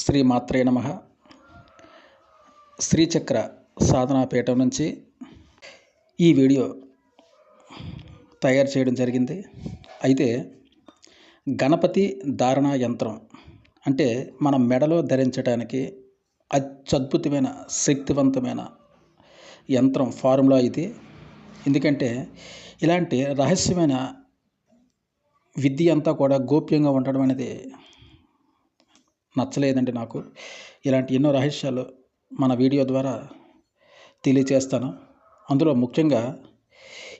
శ్రీ మాత్రే నమ. శ్రీచక్ర సాధనాపీఠం నుంచి ఈ వీడియో తయారు చేయడం జరిగింది. అయితే గణపతి ధారణ యంత్రం అంటే మన మెడలో ధరించడానికి అత్యద్భుతమైన శక్తివంతమైన యంత్రం ఫార్ములా ఇది. ఎందుకంటే ఇలాంటి రహస్యమైన విద్య అంతా కూడా గోప్యంగా ఉండడం అనేది నచ్చలేదండి నాకు. ఇలాంటి ఎన్నో రహస్యాలు మన వీడియో ద్వారా తెలియచేస్తాను. అందులో ముఖ్యంగా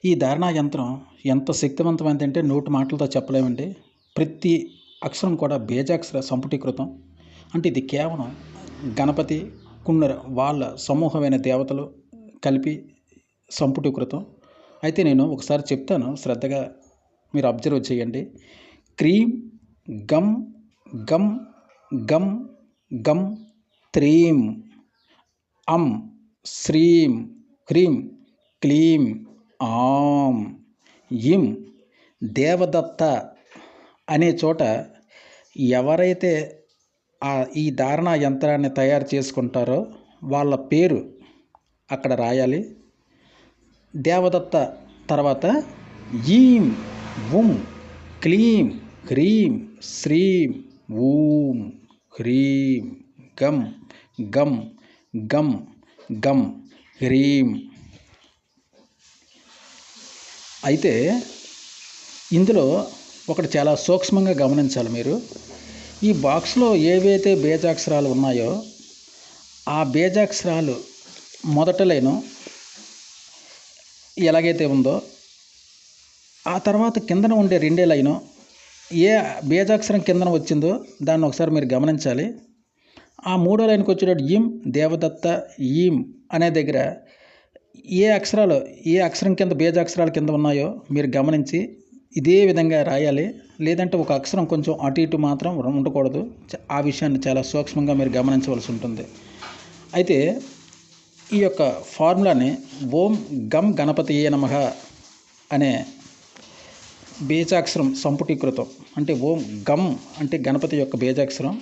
ఈ ధారణా యంత్రం ఎంత శక్తివంతమైందంటే నోటి మాటలతో చెప్పలేమండి. ప్రతి అక్షరం కూడా బేజాక్షర సంపుటీకృతం. అంటే ఇది కేవలం గణపతి కున్నర వాళ్ళ సమూహమైన దేవతలు కలిపి సంపుటీకృతం. అయితే నేను ఒకసారి చెప్తాను శ్రద్ధగా మీరు అబ్జర్వ్ చేయండి. క్రీమ్ గమ్ గమ్ గం గం త్రీం అం శ్రీం హ్రీం క్లీం ఆం ఇం దేవదత్త అనే చోట ఎవరైతే ఆ ఈ ధారణ యంత్రాన్ని తయారు చేసుకుంటారో వాళ్ళ పేరు అక్కడ రాయాలి. దేవదత్త తర్వాత ఈం ఉం క్లీం హ్రీం శ్రీం ఊం హ్రీం గం గం గం గం హ్రీం. అయితే ఇందులో ఒకటి చాలా సూక్ష్మంగా గమనించాలి మీరు. ఈ బాక్స్లో ఏవైతే బీజాక్షరాలు ఉన్నాయో ఆ బేజాక్షరాలు మొదట లైను ఎలాగైతే ఉందో ఆ తర్వాత కిందన ఉండే రెండే లైను ఏ బీజాక్షరం కిందన వచ్చిందో దాన్ని ఒకసారి మీరు గమనించాలి. ఆ మూడో లైన్కి వచ్చేటప్పుడు ఈం దేవదత్త ఈం అనే దగ్గర ఏ అక్షరాలు ఏ అక్షరం కింద బీజాక్షరాల కింద ఉన్నాయో మీరు గమనించి ఇదే విధంగా రాయాలి. లేదంటే ఒక అక్షరం కొంచెం అటు ఇటు మాత్రం ఉండకూడదు. ఆ విషయాన్ని చాలా సూక్ష్మంగా మీరు గమనించవలసి ఉంటుంది. అయితే ఈ యొక్క ఫార్ములాని ఓం గం గణపతి ఏ నమ అనే బీజాక్షరం సంపుటీకృతం. అంటే ఓం గమ్ అంటే గణపతి యొక్క బీజాక్షరం.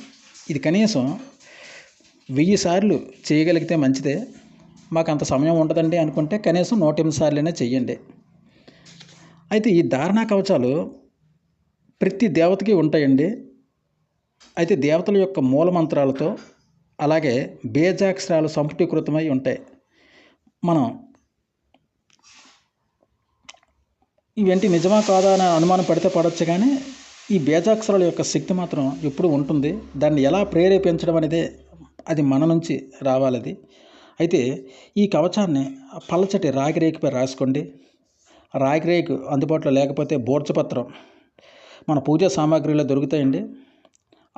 ఇది కనీసం వెయ్యి సార్లు చేయగలిగితే మంచిదే. మాకు అంత సమయం ఉండదండి అనుకుంటే కనీసం నూట ఎనిమిది సార్లైనా చెయ్యండి. అయితే ఈ ధారణా కవచాలు ప్రతి దేవతకి ఉంటాయండి. అయితే దేవతల యొక్క మూల మంత్రాలతో అలాగే బేజాక్షరాలు సంపుటీకృతమై ఉంటాయి. మనం ఇవేంటి నిజమా కాదా అని అనుమానం పడితే పడవచ్చు కానీ ఈ బేజాక్షరాల యొక్క శక్తి మాత్రం ఎప్పుడు ఉంటుంది. దాన్ని ఎలా ప్రేరేపించడం అనేది అది మన నుంచి రావాలి అది. అయితే ఈ కవచాన్ని పల్లచటి రాగి రేకుపై రాసుకోండి. రాగి రేకు అందుబాటులో లేకపోతే బోర్చపత్రం మన పూజా సామాగ్రిలో దొరుకుతాయండి.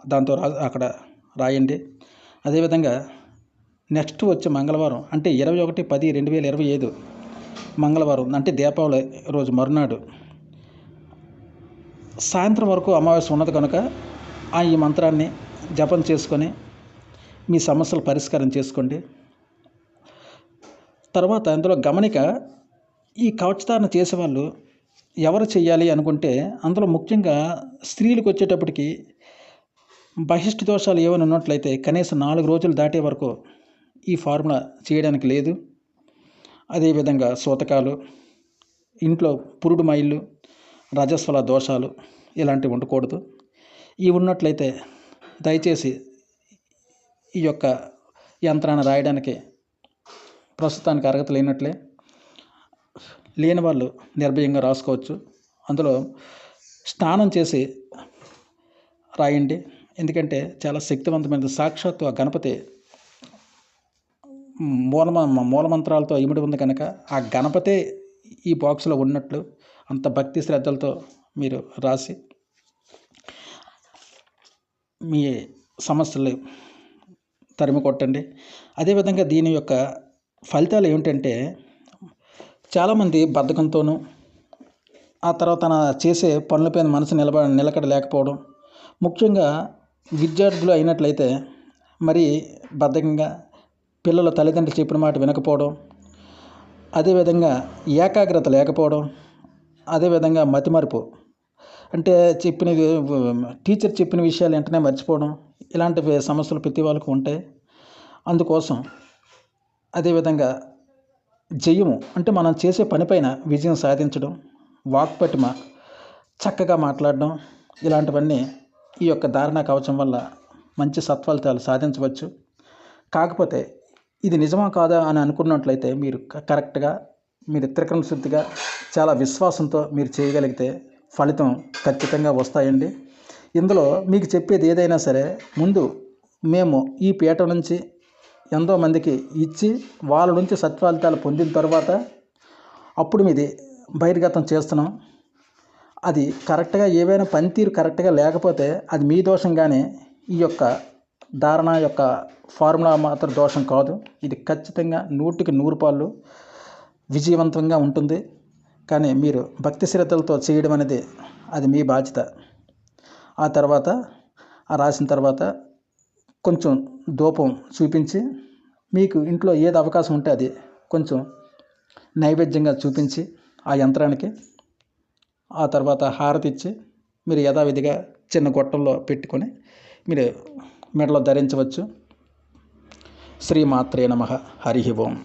దాంతో రా అక్కడ రాయండి. అదేవిధంగా నెక్స్ట్ వచ్చే మంగళవారం అంటే ఇరవై ఒకటి పది రెండు వేల ఇరవై ఐదు మంగళవారం అంటే దీపావళి రోజు మరునాడు. సాయంత్రం వరకు అమావాస్య ఉన్నది కనుక ఆ ఈ మంత్రాన్ని జపం చేసుకొని మీ సమస్యలు పరిష్కారం చేసుకోండి. తర్వాత అందులో గమనిక ఈ కవచధారణ చేసేవాళ్ళు ఎవరు చేయాలి అనుకుంటే అందులో ముఖ్యంగా స్త్రీలకు వచ్చేటప్పటికి బహిష్ట దోషాలు ఏమైనా ఉన్నట్లయితే కనీసం నాలుగు రోజులు దాటే వరకు ఈ ఫార్ములా చేయడానికి లేదు. అదేవిధంగా సూతకాలు ఇంట్లో పురుడు మైళ్ళు రజస్వల దోషాలు ఇలాంటివి ఉండకూడదు. ఇవి ఉన్నట్లయితే దయచేసి ఈ యొక్క యంత్రాన్ని రాయడానికి ప్రస్తుతానికి అర్హత లేనట్లే. లేని వాళ్ళు నిర్భయంగా రాసుకోవచ్చు. అందులో స్నానం చేసి రాయండి. ఎందుకంటే చాలా శక్తివంతమైన సాక్షాత్తు ఆ గణపతి మూల మూలమంత్రాలతో ఇమిడి ఉంది కనుక ఆ గణపతే ఈ బాక్స్లో ఉన్నట్లు అంత భక్తి శ్రద్ధలతో మీరు రాసి మీ సమస్యలు తరిమి కొట్టండి. అదేవిధంగా దీని యొక్క ఫలితాలు ఏమిటంటే చాలామంది బద్ధకంతోనూ ఆ తర్వాత తన చేసే పనులపైన మనసు నిలబ నిలకడ లేకపోవడం ముఖ్యంగా విద్యార్థులు అయినట్లయితే మరి బద్ధకంగా పిల్లల తల్లిదండ్రులు చెప్పిన మాట వినకపోవడం అదేవిధంగా ఏకాగ్రత లేకపోవడం అదేవిధంగా మతిమరుపు. అంటే చెప్పిన టీచర్ చెప్పిన విషయాలు వెంటనే మర్చిపోవడం ఇలాంటి సమస్యలు ప్రతి వాళ్ళకు ఉంటాయి. అందుకోసం అదేవిధంగా జయము అంటే మనం చేసే పనిపైన విజయం సాధించడం వాక్పటిమ చక్కగా మాట్లాడడం ఇలాంటివన్నీ ఈ యొక్క ధారణ కవచం వల్ల మంచి సత్ఫలితాలు సాధించవచ్చు. కాకపోతే ఇది నిజమా కాదా అని అనుకున్నట్లయితే మీరు కరెక్ట్గా మీరు త్రికరణ శుద్ధిగా చాలా విశ్వాసంతో మీరు చేయగలిగితే ఫలితం ఖచ్చితంగా వస్తాయండి. ఇందులో మీకు చెప్పేది ఏదైనా సరే ముందు మేము ఈ పీట నుంచి ఎంతో మందికి ఇచ్చి వాళ్ళ నుంచి సత్ఫలితాలు పొందిన తర్వాత అప్పుడు మీది బహిర్గతం చేస్తున్నాం. అది కరెక్ట్గా ఏవైనా పనితీరు కరెక్ట్గా లేకపోతే అది మీ దోషంగానే ఈ యొక్క ధారణ యొక్క ఫార్ములా మాత్రం దోషం కాదు. ఇది ఖచ్చితంగా నూటికి నూరు పాళ్ళు విజయవంతంగా ఉంటుంది. కానీ మీరు భక్తి శ్రద్ధలతో చేయడం అనేది అది మీ బాధ్యత. ఆ తర్వాత ఆ రాసిన తర్వాత కొంచెం ధూపం చూపించి మీకు ఇంట్లో ఏది అవకాశం ఉంటే అది కొంచెం నైవేద్యంగా చూపించి ఆ యంత్రానికి ఆ తర్వాత హారతి ఇచ్చి మీరు యథావిధిగా చిన్న గొట్టంలో పెట్టుకొని మీరు మెడలో ధరించవచ్చు. శ్రీమాత్రే నమ. హరి ఓం.